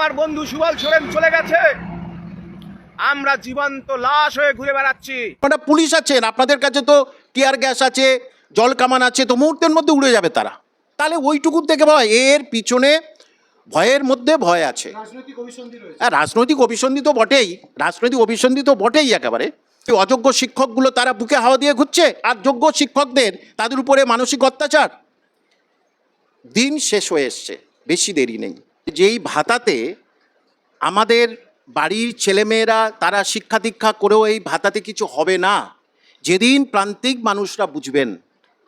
আমার বন্ধু সুবল সোরেন চলে গেছে। আমরা জীবন্ত লাশ হয়ে ঘুরে বেড়াচ্ছি। আপনারা পুলিশ আছেন আপনাদের কাছে তো টিয়ার গ্যাস আছে জল কামান আছে তো মুহূর্তের মধ্যে উড়ে যাবে তারা। তাহলে ওইটুকু থেকে ভয় এর পিছনে ভয়ের মধ্যে ভয় আছে। হ্যাঁ রাজনৈতিক অভিসন্ধি তো বটেই রাজনৈতিক অভিসন্ধি তো বটেই একেবারে। এই অযোগ্য শিক্ষকগুলো তারা বুকে হাওয়া দিয়ে ঘুরছে আর যোগ্য শিক্ষকদের তাদের উপরে মানসিক অত্যাচার দিন শেষ হয়ে এসছে বেশি দেরি নেই। যেই ভাতাতে আমাদের বাড়ির ছেলেমেয়েরা, তারা শিক্ষা দীক্ষা করেও এই ভাতাতে কিছু হবে না। যেদিন প্রান্তিক মানুষরা বুঝবেন,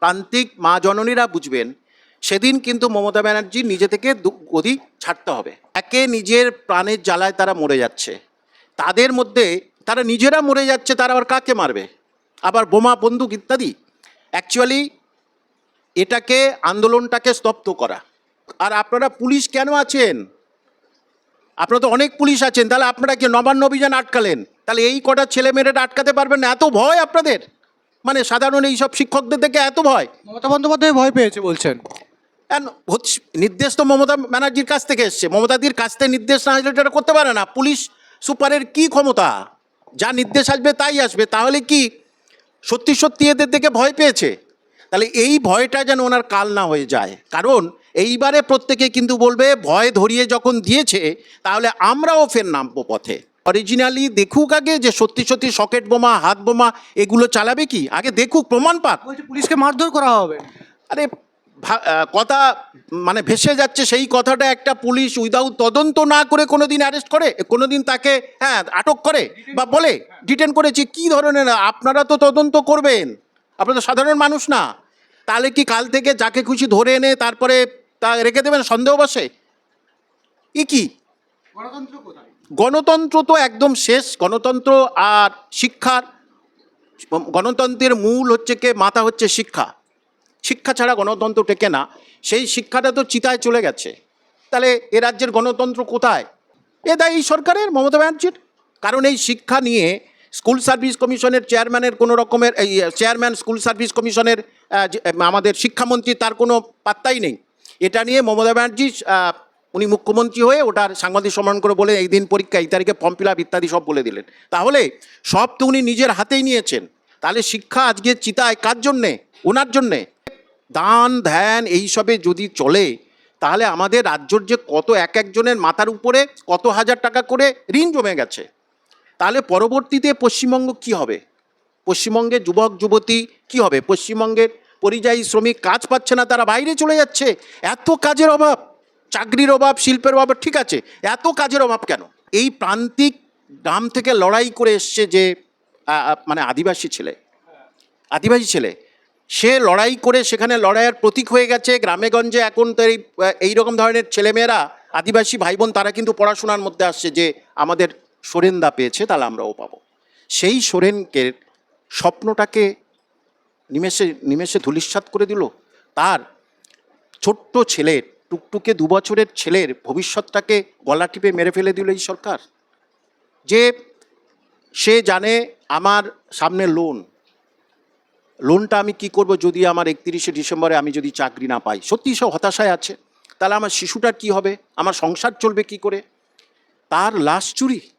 প্রান্তিক মা জননীরা বুঝবেন, সেদিন কিন্তু মমতা ব্যানার্জি নিজে থেকে গদি ছাড়তে হবে। একে নিজের প্রাণের জ্বালায় তারা মরে যাচ্ছে। তাদের মধ্যে তারা নিজেরা মরে যাচ্ছে, তারা আবার কাকে মারবে? আবার বোমা, বন্দুক ইত্যাদি? অ্যাকচুয়ালি এটাকে, আন্দোলনটাকে স্তব্ধ করা। আর আপনারা পুলিশ কেন আছেন? আপনারা তো অনেক পুলিশ আছেন তাহলে আপনারা কি নবান্ন অভিযান আটকালেন? তাহলে এই কটা ছেলে মেয়েরা আটকাতে পারবেন না? এত ভয় আপনাদের? মানে সাধারণ এই সব শিক্ষকদের থেকে এত ভয়? মমতা বন্দ্যোপাধ্যায় ভয় পেয়েছে বলছেন। নির্দেশ তো মমতা ব্যানার্জির কাছ থেকে এসছে। মমতাদির কাছ থেকে নির্দেশ না আসলে এটা করতে পারে না। পুলিশ সুপারের কি ক্ষমতা? যা নির্দেশ আসবে তাই আসবে। তাহলে কি সত্যি সত্যি এদের দেখে ভয় পেয়েছে? তাহলে এই ভয়টা যেন ওনার কাল না হয়ে যায়। কারণ এইবারে প্রত্যেকে কিন্তু বলবে ভয় ধরিয়ে যখন দিয়েছে তাহলে আমরাও ফের নামবো পথে। অরিজিনালি দেখুক আগে যে সত্যি সত্যি সকেট বোমা হাত বোমা এগুলো চালাবে কি? আগে দেখুক প্রমাণ পাক। পুলিশকে মারধর করা হবে। আরে ভা- কথা মানে ভেসে যাচ্ছে সেই কথাটা একটা পুলিশ উইদাউট তদন্ত না করে কোনো দিন অ্যারেস্ট করে কোনো দিন তাকে হ্যাঁ আটক করে বা বলে ডিটেন করেছে কি ধরনের আপনারা তো তদন্ত করবেন। আপনারা তো সাধারণ মানুষ না। তাহলে কি কাল থেকে যাকে খুশি ধরে এনে তারপরে তা রেখে দেবেন সন্দেহ বসে? ই কি? গণতন্ত্র তো একদম শেষ গণতন্ত্র আর শিক্ষার গণতন্ত্রের মূল হচ্ছে কে? মাথা হচ্ছে শিক্ষা। শিক্ষা ছাড়া গণতন্ত্র টেকে না। সেই শিক্ষাটা তো চিতায় চলে গেছে। তাহলে এ রাজ্যের গণতন্ত্র কোথায়? এ দায় এই সরকারের মমতা ব্যানার্জির। কারণ এই শিক্ষা নিয়ে স্কুল সার্ভিস কমিশনের চেয়ারম্যানের কোনো রকমের এই চেয়ারম্যান স্কুল সার্ভিস কমিশনের আমাদের শিক্ষামন্ত্রী তার কোনো পাত্তাই নেই। এটা নিয়ে মমতা ব্যানার্জি উনি মুখ্যমন্ত্রী হয়ে ওটার সাংবাদিক সম্মেলন করে বলে এই দিন পরীক্ষা, এই তারিখে ফর্ম ফিল ইত্যাদি সব বলে দিলেন। তাহলে সব তো উনি নিজের হাতেই নিয়েছেন। তাহলে শিক্ষা আজকে চিতায় কার জন্যে? ওনার জন্যে? দান, ধ্যান এইসবে যদি চলে, তাহলে আমাদের রাজ্যর যে কত এক একজনের মাথার উপরে কত হাজার টাকা করে ঋণ জমে গেছে। তাহলে পরবর্তীতে পশ্চিমবঙ্গ কি হবে? পশ্চিমবঙ্গের যুবক, যুবতী কি হবে? পশ্চিমবঙ্গের পরিযায়ী শ্রমিক কাজ পাচ্ছে না, তারা বাইরে চলে যাচ্ছে। এত কাজের অভাব, চাকরির অভাব, শিল্পের অভাব, ঠিক আছে, এত কাজের অভাব কেন? এই প্রান্তিক গ্রাম থেকে লড়াই করে এসছে যে মানে আদিবাসী ছেলে আদিবাসী ছেলে, সে লড়াই করে সেখানে লড়াইয়ের প্রতীক হয়ে গেছে। গ্রামেগঞ্জে এখন তো এই এই রকম ধরনের ছেলেমেয়েরা, আদিবাসী ভাই বোন তারা কিন্তু পড়াশোনার মধ্যে আসছে যে, আমাদের সোরেনদা পেয়েছে, তাহলে আমরাও পাবো। সেই সোরেনকে স্বপ্নটাকে নিমেষে নিমেষে ধূলিসাৎ করে দিল। তার ছোট্ট ছেলের, টুকটুকে দু বছরের ছেলের ভবিষ্যৎটাকে গলা টিপে মেরে ফেলে দিল এই সরকার। যে সে জানে আমার সামনে লোন লোনটা আমি কি করব যদি আমার একত্রিশে ডিসেম্বরে আমি যদি চাকরি না পাই? সত্যি সব হতাশায় আছে। তাহলে আমার শিশুটার কি হবে? আমার সংসার চলবে কি করে? তার লাশ চুরি।